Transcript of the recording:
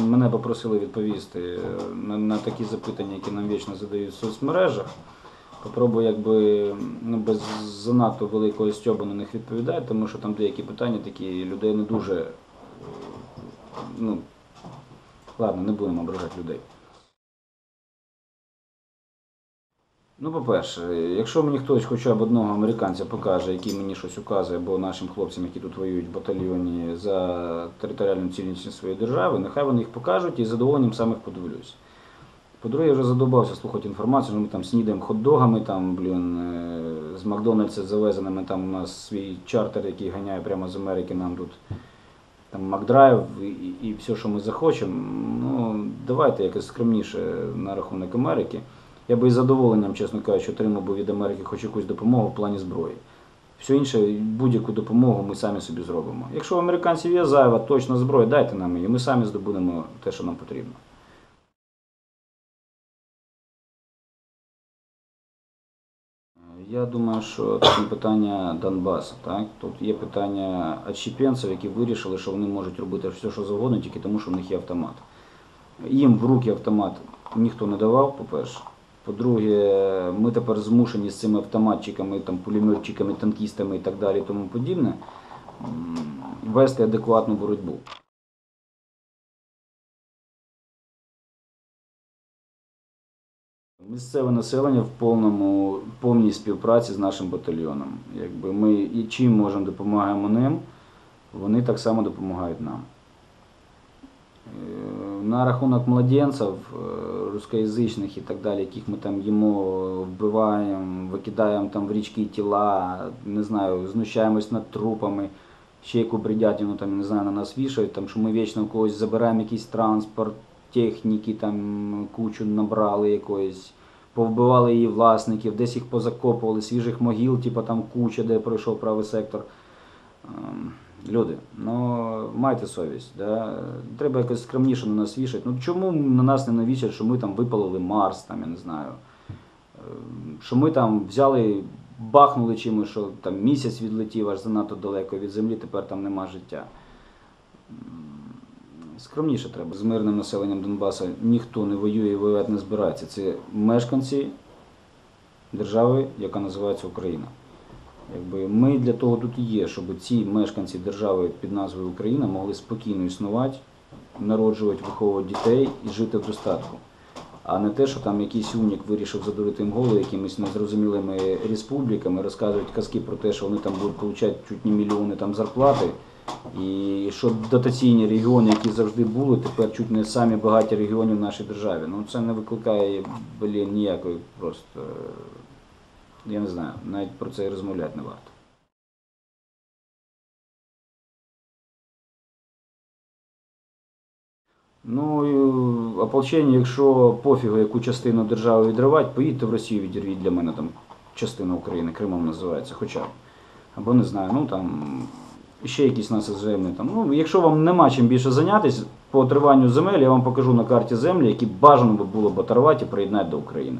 Мене попросили відповісти е, на, на такі запитання, які нам вічно задають в соцмережах. Попробую якби ну, без занадто великого стьобу на них відповідати, тому що там деякі питання такі людей не дуже. е, Ну, ладно, не будемо ображати людей. Ну, по-перше, якщо мені хтось хоча б одного американця покаже, який мені щось указує, або нашим хлопцям, які тут воюють в батальйоні за територіальну цілісність своєї держави, нехай вони їх покажуть і з задоволенням сам їх подивлюсь. По-друге, я вже задовбався слухати інформацію, що ми там снідаємо хот-догами, там, блін, е, з Макдональдса завезеними, там у нас свій чартер, який ганяє прямо з Америки нам тут. Там Макдрайв і, і все, що ми захочемо. Ну, давайте якось скромніше на рахунок Америки. Я би із задоволенням, чесно кажучи, отримав би від Америки хоч якусь допомогу в плані зброї. Все інше, будь-яку допомогу ми самі собі зробимо. Якщо у американців є зайва, точна зброя, дайте нам її, ми самі здобудемо те, що нам потрібно. Я думаю, що це питання Донбасу. Так? Тут є питання отщепенців, які вирішили, що вони можуть робити все, що завгодно, тільки тому, що в них є автомат. Їм в руки автомат ніхто не давав, по-перше. По-друге, ми тепер змушені з цими автоматчиками, там, пулеметчиками, танкістами і так далі і тому подібне вести адекватну боротьбу. Місцеве населення в повному, повній співпраці з нашим батальйоном. Якби ми і чим можемо допомагаємо ним, вони так само допомагають нам. На рахунок младенців, е, рускоязичних і так далі, яких ми там їмо, вбиваємо, викидаємо там в річки тіла, не знаю, знущаємось над трупами, ще яку бредятину там, не знаю, на нас вішають, там, що ми вічно у когось забираємо якийсь транспорт, техніки, там кучу набрали якоїсь, повбивали її власників, десь їх позакопували, свіжих могіл, типу там куча, де пройшов правий сектор. Ем, Люди, ну майте совість, да? треба якось скромніше на нас вішати. Ну чому на нас не навісять, що ми там випалили Марс, там, я не знаю, Ем, що ми там взяли, бахнули чимось, що там місяць відлетів аж занадто далеко від землі, тепер там нема життя. Скромніше треба. З мирним населенням Донбасу ніхто не воює і воювати не збирається. Це мешканці держави, яка називається Україна. Якби ми для того тут і є, щоб ці мешканці держави під назвою Україна могли спокійно існувати, народжувати, виховувати дітей і жити в достатку. А не те, що там якийсь умник вирішив задурити їм голову якимись незрозумілими республіками, розказують казки про те, що вони там будуть отримати чуть не мільйони там зарплати. І що дотаційні регіони, які завжди були, тепер чуть не самі багаті регіони в нашій державі. Ну це не викликає блін, ніякої просто. Е, Я не знаю, навіть про це і розмовляти не варто. Ну, і ополчення, якщо пофігу, яку частину держави відривати, поїдьте в Росію, відірвіть для мене там частину України, Кримом називається, хоча б. Або не знаю, ну там ще якісь нас землі. Там. Ну, якщо вам нема чим більше зайнятися, по отриванню земель я вам покажу на карті землі, які бажано було б оторвати і приєднати до України.